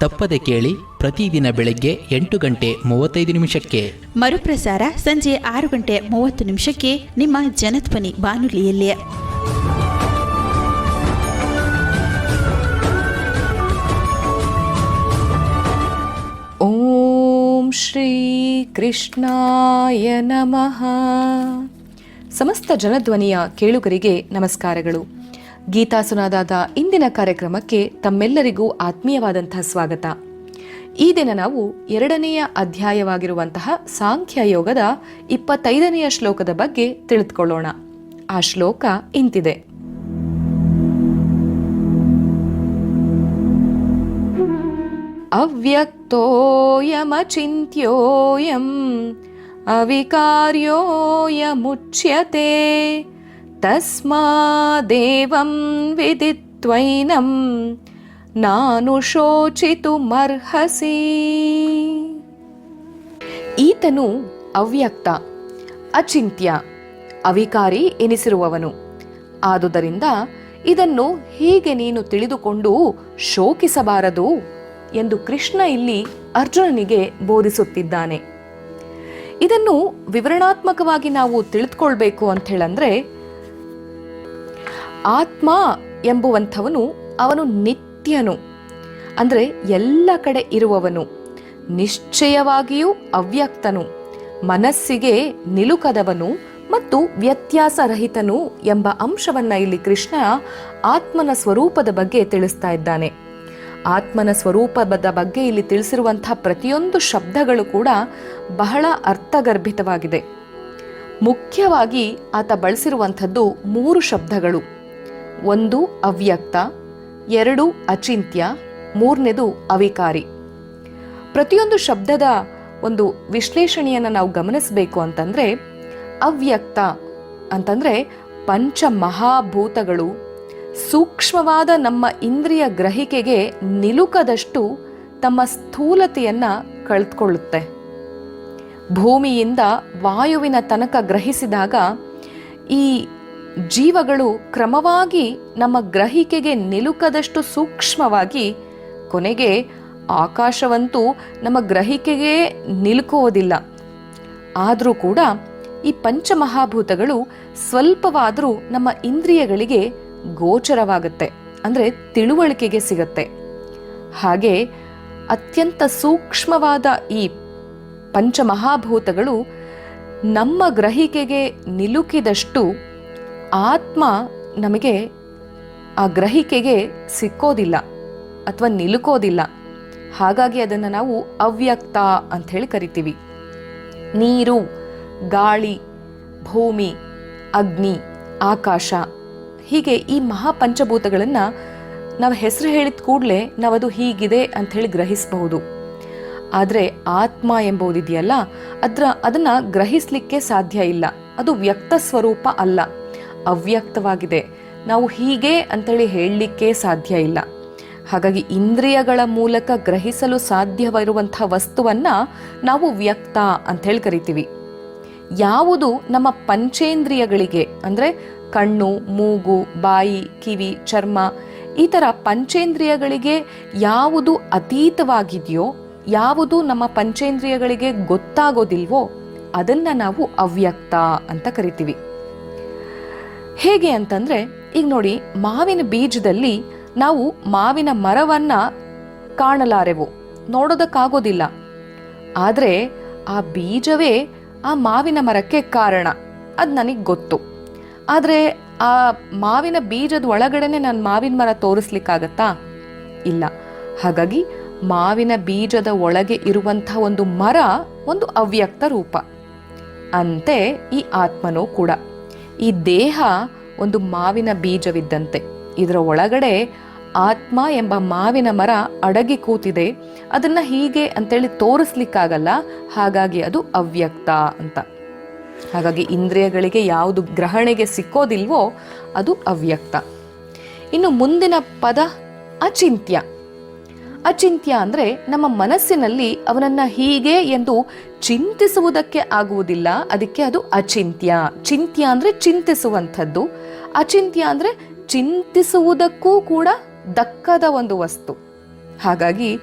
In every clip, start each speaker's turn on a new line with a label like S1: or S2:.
S1: ತಪ್ಪದೆ ಕೇಳಿ ಪ್ರತಿದಿನ ಬೆಳಗ್ಗೆ ಎಂಟು ಗಂಟೆ ಮೂವತ್ತೈದು ನಿಮಿಷಕ್ಕೆ.
S2: ಮರುಪ್ರಸಾರ ಸಂಜೆ ಆರು ಗಂಟೆ ಮೂವತ್ತು ನಿಮಿಷಕ್ಕೆ ನಿಮ್ಮ ಜನಧ್ವನಿ ಬಾನುಲಿಯಲ್ಲಿ.
S3: ಓಂ ಶ್ರೀ ಕೃಷ್ಣಾಯ ನಮಃ. ಸಮಸ್ತ ಜನಧ್ವನಿಯ ಕೇಳುಗರಿಗೆ ನಮಸ್ಕಾರಗಳು. ಗೀತಾ ಸುನಾದಾದ ಇಂದಿನ ಕಾರ್ಯಕ್ರಮಕ್ಕೆ ತಮ್ಮೆಲ್ಲರಿಗೂ ಆತ್ಮೀಯವಾದಂತಹ ಸ್ವಾಗತ. ಈ ದಿನ ನಾವು ಎರಡನೆಯ ಅಧ್ಯಾಯವಾಗಿರುವಂತಹ ಸಾಂಖ್ಯ ಯೋಗದ ಇಪ್ಪತ್ತೈದನೆಯ ಶ್ಲೋಕದ ಬಗ್ಗೆ ತಿಳಿದುಕೊಳ್ಳೋಣ. ಆ ಶ್ಲೋಕ ಇಂತಿದೆ. ಅವ್ಯಕ್ತೋಯಮಚಿಂತ್ಯೋಯಂ ಅವಿಕಾರ್ಯೋಯಮುಚ್ಯತೆ ತಸ್ಮಾದೇವಂ ವಿದಿತ್ವೈನಂ ನಾನು ಶೋಚಿತುಮರ್ಹಸಿ ಈತನು ಅವ್ಯಕ್ತ, ಅಚಿಂತ್ಯ, ಅವಿಕಾರಿ ಎನಿಸಿರುವವನು. ಆದುದರಿಂದ ಇದನ್ನು ಹೀಗೆ ನೀನು ತಿಳಿದುಕೊಂಡು ಶೋಕಿಸಬಾರದು ಎಂದು ಕೃಷ್ಣ ಇಲ್ಲಿ ಅರ್ಜುನನಿಗೆ ಬೋಧಿಸುತ್ತಿದ್ದಾನೆ. ಇದನ್ನು ವಿವರಣಾತ್ಮಕವಾಗಿ ನಾವು ತಿಳಿದುಕೊಳ್ಬೇಕು ಅಂತ ಹೇಳಂದ್ರೆ ಆತ್ಮ ಎಂಬುವಂಥವನು ಅವನು ನಿತ್ಯನು. ಅಂದರೆ ಎಲ್ಲ ಕಡೆ ಇರುವವನು. ನಿಶ್ಚಯವಾಗಿಯೂ ಅವ್ಯಕ್ತನು. ಮನಸ್ಸಿಗೆ ನಿಲುಕದವನು ಮತ್ತು ವ್ಯತ್ಯಾಸರಹಿತನು ಎಂಬ ಅಂಶವನ್ನ ಇಲ್ಲಿ ಕೃಷ್ಣ ಆತ್ಮನ ಸ್ವರೂಪದ ಬಗ್ಗೆ ತಿಳಿಸ್ತಾ ಇದ್ದಾನೆ. ಆತ್ಮನ ಸ್ವರೂಪದ ಬಗ್ಗೆ ಇಲ್ಲಿ ತಿಳಿಸಿರುವಂತಹ ಪ್ರತಿಯೊಂದು ಶಬ್ದಗಳು ಕೂಡ ಬಹಳ ಅರ್ಥಗರ್ಭಿತವಾಗಿದೆ. ಮುಖ್ಯವಾಗಿ ಆತ ಬಳಸಿರುವಂಥದ್ದು ಮೂರು ಶಬ್ದಗಳು. ಒಂದು ಅವ್ಯಕ್ತ, ಎರಡು ಅಚಿಂತ್ಯ, ಮೂರನೇದು ಅವಿಕಾರಿ. ಪ್ರತಿಯೊಂದು ಶಬ್ದದ ಒಂದು ವಿಶ್ಲೇಷಣೆಯನ್ನು ನಾವು ಗಮನಿಸಬೇಕು ಅಂತಂದರೆ, ಅವ್ಯಕ್ತ ಅಂತಂದರೆ ಪಂಚ ಮಹಾಭೂತಗಳು ಸೂಕ್ಷ್ಮವಾದ ನಮ್ಮ ಇಂದ್ರಿಯ ಗ್ರಹಿಕೆಗೆ ನಿಲುಕದಷ್ಟು ತಮ್ಮ ಸ್ಥೂಲತೆಯನ್ನು ಕಳೆದುಕೊಳ್ಳುತ್ತೆ ಭೂಮಿಯಿಂದ ವಾಯುವಿನ ತನಕ ಗ್ರಹಿಸಿದಾಗ ಈ ಜೀವಗಳು ಕ್ರಮವಾಗಿ ನಮ್ಮ ಗ್ರಹಿಕೆಗೆ ನಿಲುಕದಷ್ಟು ಸೂಕ್ಷ್ಮವಾಗಿ ಕೊನೆಗೆ ಆಕಾಶವಂತೂ ನಮ್ಮ ಗ್ರಹಿಕೆಗೆ ನಿಲುಕುವುದಿಲ್ಲ. ಆದರೂ ಕೂಡ ಈ ಪಂಚಮಹಾಭೂತಗಳು ಸ್ವಲ್ಪವಾದರೂ ನಮ್ಮ ಇಂದ್ರಿಯಗಳಿಗೆ ಗೋಚರವಾಗುತ್ತೆ, ಅಂದರೆ ತಿಳುವಳಿಕೆಗೆ ಸಿಗತ್ತೆ. ಹಾಗೆ ಅತ್ಯಂತ ಸೂಕ್ಷ್ಮವಾದ ಈ ಪಂಚಮಹಾಭೂತಗಳು ನಮ್ಮ ಗ್ರಹಿಕೆಗೆ ನಿಲುಕಿದಷ್ಟು ಆತ್ಮ ನಮಗೆ ಆ ಗ್ರಹಿಕೆಗೆ ಸಿಕ್ಕೋದಿಲ್ಲ ಅಥವಾ ನಿಲುಕೋದಿಲ್ಲ. ಹಾಗಾಗಿ ಅದನ್ನು ನಾವು ಅವ್ಯಕ್ತ ಅಂತ ಹೇಳಿ ಕರಿತೀವಿ. ನೀರು, ಗಾಳಿ, ಭೂಮಿ, ಅಗ್ನಿ, ಆಕಾಶ ಹೀಗೆ ಈ ಮಹಾಪಂಚಭೂತಗಳನ್ನು ನಾವು ಹೆಸರು ಹೇಳಿದ ಕೂಡಲೇ ನಾವದು ಹೀಗಿದೆ ಅಂತ ಹೇಳಿ ಗ್ರಹಿಸಬಹುದು. ಆದರೆ ಆತ್ಮ ಎಂಬುದಿದೆಯಲ್ಲ ಅದರ ಅದನ್ನು ಗ್ರಹಿಸಲಿಕ್ಕೆ ಸಾಧ್ಯ ಇಲ್ಲ. ಅದು ವ್ಯಕ್ತ ಸ್ವರೂಪ ಅಲ್ಲ. ಅವ್ಯಕ್ತವಾಗಿದೆ. ನಾವು ಹೀಗೆ ಅಂತೇಳಿ ಹೇಳಲಿಕ್ಕೆ ಸಾಧ್ಯ ಇಲ್ಲ. ಹಾಗಾಗಿ ಇಂದ್ರಿಯಗಳ ಮೂಲಕ ಗ್ರಹಿಸಲು ಸಾಧ್ಯವಿರುವಂಥ ವಸ್ತುವನ್ನ ನಾವು ವ್ಯಕ್ತ ಅಂತ ಹೇಳಿ ಕರಿತೀವಿ. ಯಾವುದು ನಮ್ಮ ಪಂಚೇಂದ್ರಿಯಗಳಿಗೆ, ಅಂದರೆ ಕಣ್ಣು, ಮೂಗು, ಬಾಯಿ, ಕಿವಿ, ಚರ್ಮ, ಈ ಥರ ಪಂಚೇಂದ್ರಿಯಗಳಿಗೆ ಯಾವುದು ಅತೀತವಾಗಿದೆಯೋ, ಯಾವುದು ನಮ್ಮ ಪಂಚೇಂದ್ರಿಯಗಳಿಗೆ ಗೊತ್ತಾಗೋದಿಲ್ವೋ, ಅದನ್ನ ನಾವು ಅವ್ಯಕ್ತ ಅಂತ ಕರಿತೀವಿ. ಹೇಗೆ ಅಂತಂದ್ರೆ, ಈಗ ನೋಡಿ, ಮಾವಿನ ಬೀಜದಲ್ಲಿ ನಾವು ಮಾವಿನ ಮರವನ್ನ ಕಾಣಲಾರೆವು. ನೋಡೋದಕ್ಕಾಗೋದಿಲ್ಲ. ಆದರೆ, ಆ ಬೀಜವೇ ಆ ಮಾವಿನ ಮರಕ್ಕೆ ಕಾರಣ. ಅದು ನನಗೆ ಗೊತ್ತು. ಆದರೆ, ಆ ಮಾವಿನ ಬೀಜದ ಒಳಗಡೆನೆ ನಾನು ಮಾವಿನ ಮರ ತೋರಿಸ್ಲಿಕ್ಕಾಗತ್ತಾ? ಇಲ್ಲ. ಹಾಗಾಗಿ, ಮಾವಿನ ಬೀಜದ ಒಳಗೆ ಇರುವಂಥ ಒಂದು ಮರ ಒಂದು ಅವ್ಯಕ್ತ ರೂಪ. ಅಂತೆ ಈ ಆತ್ಮನೂ ಕೂಡ. ಈ ದೇಹ ಒಂದು ಮಾವಿನ ಬೀಜವಿದ್ದಂತೆ. ಇದರ ಒಳಗಡೆ ಆತ್ಮ ಎಂಬ ಮಾವಿನ ಮರ ಅಡಗಿ ಕೂತಿದೆ. ಅದನ್ನು ಹೀಗೆ ಅಂತೇಳಿ ತೋರಿಸ್ಲಿಕ್ಕಾಗಲ್ಲ. ಹಾಗಾಗಿ ಅದು ಅವ್ಯಕ್ತ ಅಂತ. ಹಾಗಾಗಿ ಇಂದ್ರಿಯಗಳಿಗೆ ಯಾವುದು ಗ್ರಹಣೆಗೆ ಸಿಕ್ಕೋದಿಲ್ವೋ ಅದು ಅವ್ಯಕ್ತ. ಇನ್ನು ಮುಂದಿನ ಪದ ಅಚಿಂತ್ಯ. ಅಚಿಂತ್ಯ ಅಂದ್ರೆ ನಮ್ಮ ಮನಸ್ಸಿನಲ್ಲಿ ಅವನನ್ನ ಹೀಗೆ ಎಂದು ಚಿಂತಿಸುವುದಕ್ಕೆ ಆಗುವುದಿಲ್ಲ. ಅದಕ್ಕೆ ಅದು ಅಚಿಂತ್ಯ. ಚಿಂತ್ಯ ಅಂದ್ರೆ ಚಿಂತಿಸುವಂಥದ್ದು. ಅಚಿಂತ್ಯ ಅಂದ್ರೆ ಚಿಂತಿಸುವುದಕ್ಕೂ ಕೂಡ ದಕ್ಕದ ಒಂದು ವಸ್ತು. ಹಾಗಾಗಿ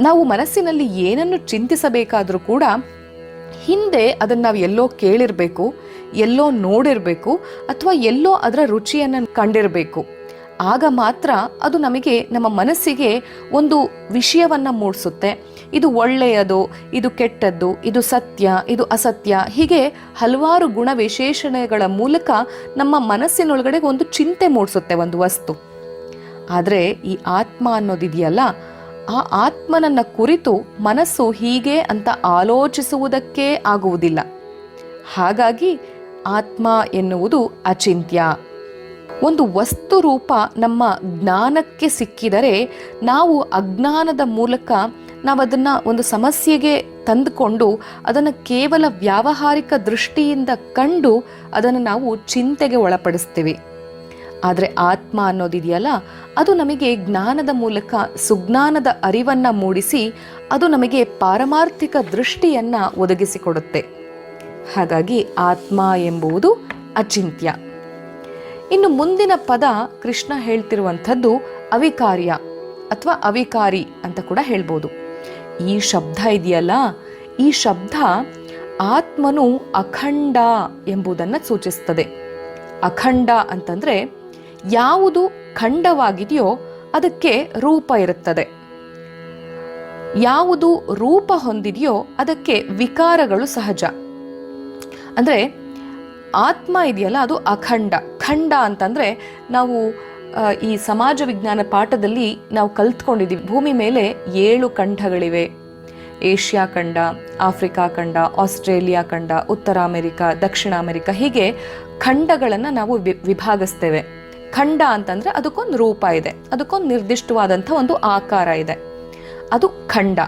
S3: ನಾವು ಮನಸ್ಸಿನಲ್ಲಿ ಏನನ್ನು ಚಿಂತಿಸಬೇಕಾದರೂ ಕೂಡ ಹಿಂದೆ ಅದನ್ನು ನಾವು ಎಲ್ಲೋ ಕೇಳಿರಬೇಕು, ಎಲ್ಲೋ ನೋಡಿರಬೇಕು, ಅಥವಾ ಎಲ್ಲೋ ಅದರ ರುಚಿಯನ್ನು ಕಂಡಿರಬೇಕು. ಆಗ ಮಾತ್ರ ಅದು ನಮಗೆ ನಮ್ಮ ಮನಸ್ಸಿಗೆ ಒಂದು ವಿಷಯವನ್ನು ಮೂಡಿಸುತ್ತೆ. ಇದು ಒಳ್ಳೆಯದು, ಇದು ಕೆಟ್ಟದ್ದು, ಇದು ಸತ್ಯ, ಇದು ಅಸತ್ಯ. ಹೀಗೆ ಹಲವಾರು ಗುಣ ವಿಶೇಷಣೆಗಳ ಮೂಲಕ ನಮ್ಮ ಮನಸ್ಸಿನೊಳಗಡೆ ಒಂದು ಚಿಂತೆ ಮೂಡಿಸುತ್ತೆ, ಒಂದು ವಸ್ತು. ಆದರೆ ಈ ಆತ್ಮ ಅನ್ನೋದಿದೆಯಲ್ಲ, ಆ ಆತ್ಮನನ್ನ ಕುರಿತು ಮನಸ್ಸು ಹೀಗೆ ಅಂತ ಆಲೋಚಿಸುವುದಕ್ಕೆ ಆಗುವುದಿಲ್ಲ. ಹಾಗಾಗಿ ಆತ್ಮ ಎನ್ನುವುದು ಅಚಿಂತ್ಯ. ಒಂದು ವಸ್ತು ರೂಪ ನಮ್ಮ ಜ್ಞಾನಕ್ಕೆ ಸಿಕ್ಕಿದರೆ ನಾವು ಅಜ್ಞಾನದ ಮೂಲಕ ನಾವು ಅದನ್ನು ಒಂದು ಸಮಸ್ಯೆಗೆ ತಂದುಕೊಂಡು ಅದನ್ನು ಕೇವಲ ವ್ಯಾವಹಾರಿಕ ದೃಷ್ಟಿಯಿಂದ ಕಂಡು ಅದನ್ನು ನಾವು ಚಿಂತೆಗೆ ಒಳಪಡಿಸ್ತೀವಿ. ಆದರೆ ಆತ್ಮ ಅನ್ನೋದಿದೆಯಲ್ಲ, ಅದು ನಮಗೆ ಜ್ಞಾನದ ಮೂಲಕ ಸುಜ್ಞಾನದ ಅರಿವನ್ನು ಮೂಡಿಸಿ ಅದು ನಮಗೆ ಪಾರಮಾರ್ಥಿಕ ದೃಷ್ಟಿಯನ್ನು ಒದಗಿಸಿಕೊಡುತ್ತೆ. ಹಾಗಾಗಿ ಆತ್ಮ ಎಂಬುವುದು ಅಚಿಂತ್ಯ. ಇನ್ನು ಮುಂದಿನ ಪದ ಕೃಷ್ಣ ಹೇಳ್ತಿರುವಂಥದ್ದು ಅವಿಕಾರ್ಯ ಅಥವಾ ಅವಿಕಾರಿ ಅಂತ ಕೂಡ ಹೇಳ್ಬೋದು. ಈ ಶಬ್ದ ಇದೆಯಲ್ಲ? ಈ ಶಬ್ದ ಆತ್ಮನು ಅಖಂಡ ಎಂಬುದನ್ನು ಸೂಚಿಸ್ತದೆ. ಅಖಂಡ ಅಂತಂದರೆ ಯಾವುದು ಖಂಡವಾಗಿದೆಯೋ ಅದಕ್ಕೆ ರೂಪ ಇರುತ್ತದೆ. ಯಾವುದು ರೂಪ ಹೊಂದಿದೆಯೋ ಅದಕ್ಕೆ ವಿಕಾರಗಳು ಸಹಜ. ಅಂದ್ರೆ ಆತ್ಮ ಇದೆಯಲ್ಲ, ಅದು ಅಖಂಡ. ಖಂಡ ಅಂತಂದರೆ ನಾವು ಈ ಸಮಾಜ ವಿಜ್ಞಾನ ಪಾಠದಲ್ಲಿ ನಾವು ಕಲ್ತ್ಕೊಂಡಿದ್ದೀವಿ. ಭೂಮಿ ಮೇಲೆ ಏಳು ಖಂಡಗಳಿವೆ. ಏಷ್ಯಾ ಖಂಡ, ಆಫ್ರಿಕಾ ಖಂಡ, ಆಸ್ಟ್ರೇಲಿಯಾ ಖಂಡ, ಉತ್ತರ ಅಮೆರಿಕ, ದಕ್ಷಿಣ ಅಮೆರಿಕ, ಹೀಗೆ ಖಂಡಗಳನ್ನು ನಾವು ವಿಭಾಗಿಸ್ತೇವೆ. ಖಂಡ ಅಂತಂದರೆ ಅದಕ್ಕೊಂದು ರೂಪ ಇದೆ. ಅದಕ್ಕೊಂದು ನಿರ್ದಿಷ್ಟವಾದಂಥ ಒಂದು ಆಕಾರ ಇದೆ. ಅದು ಖಂಡ.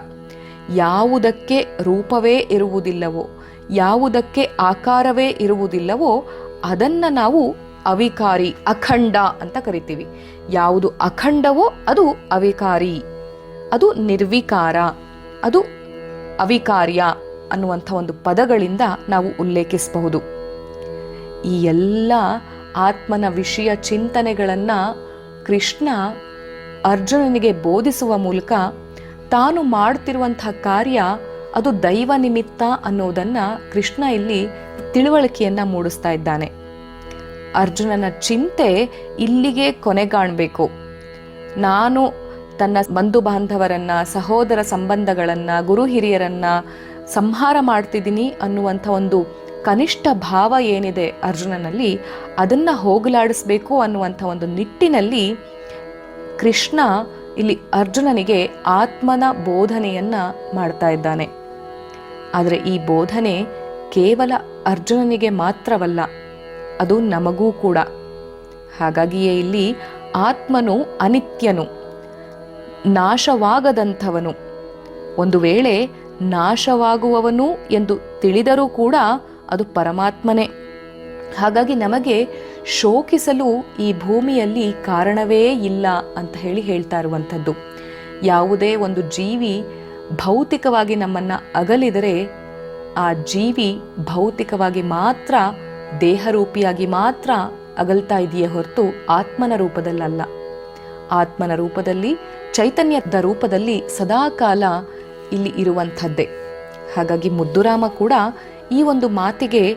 S3: ಯಾವುದಕ್ಕೆ ರೂಪವೇ ಇರುವುದಿಲ್ಲವೋ ಯಾವುದಕ್ಕೆ ಆಕಾರವೇ ಇರುವುದಿಲ್ಲವೋ ಅದನ್ನ ನಾವು ಅವಿಕಾರಿ, ಅಖಂಡ ಅಂತ ಕರಿತೀವಿ. ಯಾವುದು ಅಖಂಡವೋ ಅದು ಅವಿಕಾರಿ. ಅದು ನಿರ್ವಿಕಾರ, ಅದು ಅವಿಕಾರ್ಯ ಅನ್ನುವಂಥ ಒಂದು ಪದಗಳಿಂದ ನಾವು ಉಲ್ಲೇಖಿಸಬಹುದು. ಈ ಎಲ್ಲ ಆತ್ಮನ ವಿಷಯ ಚಿಂತನೆಗಳನ್ನು ಕೃಷ್ಣ ಅರ್ಜುನನಿಗೆ ಬೋಧಿಸುವ ಮೂಲಕ ತಾನು ಮಾಡುತ್ತಿರುವಂತಹ ಕಾರ್ಯ ಅದು ದೈವ ನಿಮಿತ್ತ ಅನ್ನೋದನ್ನ ಕೃಷ್ಣ ಇಲ್ಲಿ ತಿಳುವಳಿಕೆಯನ್ನ ಮೂಡಿಸ್ತಾ ಇದ್ದಾನೆ. ಅರ್ಜುನನ ಚಿಂತೆ ಇಲ್ಲಿಗೆ ಕೊನೆಗಾಣಬೇಕು. ನಾನು ತನ್ನ ಬಂಧು ಬಾಂಧವರನ್ನು, ಸಹೋದರ ಸಂಬಂಧಗಳನ್ನ, ಗುರು ಹಿರಿಯರನ್ನು ಸಂಹಾರ ಮಾಡ್ತಿದ್ದೀನಿ ಅನ್ನುವಂಥ ಒಂದು ಕನಿಷ್ಠ ಭಾವ ಏನಿದೆ ಅರ್ಜುನನಲ್ಲಿ, ಅದನ್ನ ಹೋಗಲಾಡಿಸ್ಬೇಕು ಅನ್ನುವಂಥ ಒಂದು ನಿಟ್ಟಿನಲ್ಲಿ ಕೃಷ್ಣ ಇಲ್ಲಿ ಅರ್ಜುನನಿಗೆ ಆತ್ಮನ ಬೋಧನೆಯನ್ನ ಮಾಡ್ತಾ ಇದ್ದಾನೆ. ಆದರೆ ಈ ಬೋಧನೆ ಕೇವಲ ಅರ್ಜುನನಿಗೆ ಮಾತ್ರವಲ್ಲ, ಅದು ನಮಗೂ ಕೂಡ. ಹಾಗಾಗಿಯೇ ಇಲ್ಲಿ ಆತ್ಮನು ಅನಿತ್ಯನು, ನಾಶವಾಗದಂಥವನು. ಒಂದು ವೇಳೆ ನಾಶವಾಗುವವನು ಎಂದು ತಿಳಿದರೂ ಕೂಡ ಅದು ಪರಮಾತ್ಮನೇ. ಹಾಗಾಗಿ ನಮಗೆ ಶೋಕಿಸಲು ಈ ಭೂಮಿಯಲ್ಲಿ ಕಾರಣವೇ ಇಲ್ಲ ಅಂತ ಹೇಳಿ ಹೇಳ್ತಾ ಇರುವಂಥದ್ದು. ಯಾವುದೇ ಒಂದು ಜೀವಿ ಭೌತಿಕವಾಗಿ ನಮ್ಮನ್ನ ಅಗಲಿದರೆ ಆ ಜೀವಿ ಭೌತಿಕವಾಗಿ ಮಾತ್ರ ದೇಹರೂಪಿಯಾಗಿ ಮಾತ್ರ ಅಗಲ್ತಾ ಇದೆಯೇ ಹೊರತು ಆತ್ಮನ ರೂಪದಲ್ಲಲ್ಲ. ಆತ್ಮನ ರೂಪದಲ್ಲಿ, ಚೈತನ್ಯದ ರೂಪದಲ್ಲಿ ಸದಾಕಾಲ ಇಲ್ಲಿ ಇರುವಂಥದ್ದೇ. ಹಾಗಾಗಿ ಮುದ್ದುರಾಮ ಕೂಡ ಈ ಒಂದು ಮಾತಿಗೆ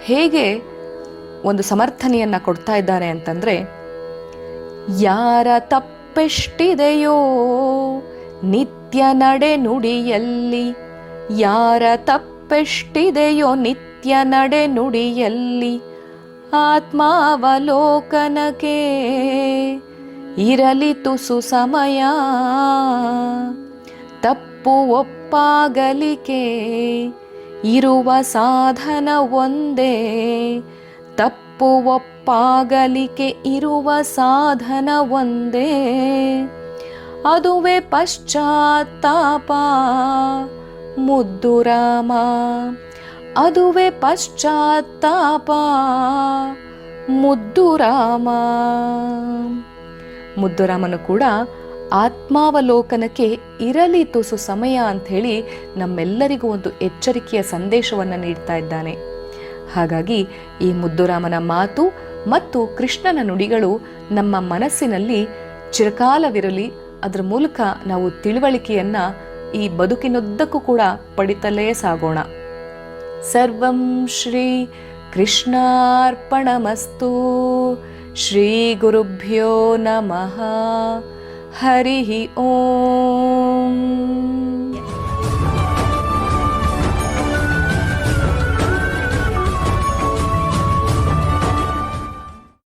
S3: ಹೇಗೆ ಒಂದು ಸಮರ್ಥನೆಯನ್ನು ಕೊಡ್ತಾ ಇದ್ದಾರೆ ಅಂತಂದರೆ, ಯಾರ ತಪ್ಪೆಷ್ಟಿದೆಯೋ, ನಿತ್ಯ ನಡೆ ನುಡಿಯಲ್ಲಿ, ಯಾರ ತಪ್ಪೆಷ್ಟಿದೆಯೋ ನಿತ್ಯ ನಡೆನುಡಿಯಲ್ಲಿ ಆತ್ಮಾವಲೋಕನಕ್ಕೆ ಇರಲಿ ತುಸು ಸಮಯ, ತಪ್ಪು ಒಪ್ಪಾಗಲಿಕೆ ಇರುವ ಸಾಧನ ಒಂದೇ, ತಪ್ಪು ಒಪ್ಪಾಗಲಿಕೆ ಇರುವ ಸಾಧನ ಒಂದೇ. ಅದುವೇ ಪಶ್ಚಾತ್ತಾಪ. ಮುದ್ದು ರಾಮ, ಅದುವೇ ಪಶ್ಚಾತ್ತಾಪ. ಮುದ್ದು ರಾಮ. ಮುದ್ದುರಾಮನು ಕೂಡ ಆತ್ಮಾವಲೋಕನಕ್ಕೆ ಇರಲಿ ತುಸು ಸಮಯ ಅಂಥೇಳಿ ನಮ್ಮೆಲ್ಲರಿಗೂ ಒಂದು ಎಚ್ಚರಿಕೆಯ ಸಂದೇಶವನ್ನು ನೀಡ್ತಾ ಇದ್ದಾನೆ. ಹಾಗಾಗಿ ಈ ಮುದ್ದುರಾಮನ ಮಾತು ಮತ್ತು ಕೃಷ್ಣನ ನುಡಿಗಳು ನಮ್ಮ ಮನಸ್ಸಿನಲ್ಲಿ ಚಿರಕಾಲವಿರಲಿ ಅದರ ಮೂಲಕ ನಾವು ತಿಳುವಳಿಕೆಯನ್ನ ಈ ಬದುಕಿನುದ್ದಕ್ಕೂ ಕೂಡ ಪಡಿತಲೇ ಸಾಗೋಣ. ಸರ್ವಂ ಶ್ರೀ ಕೃಷ್ಣಾರ್ಪಣಮಸ್ತು. ಶ್ರೀ ಗುರುಭ್ಯೋ ನಮಃ. ಹರಿ ಓಂ.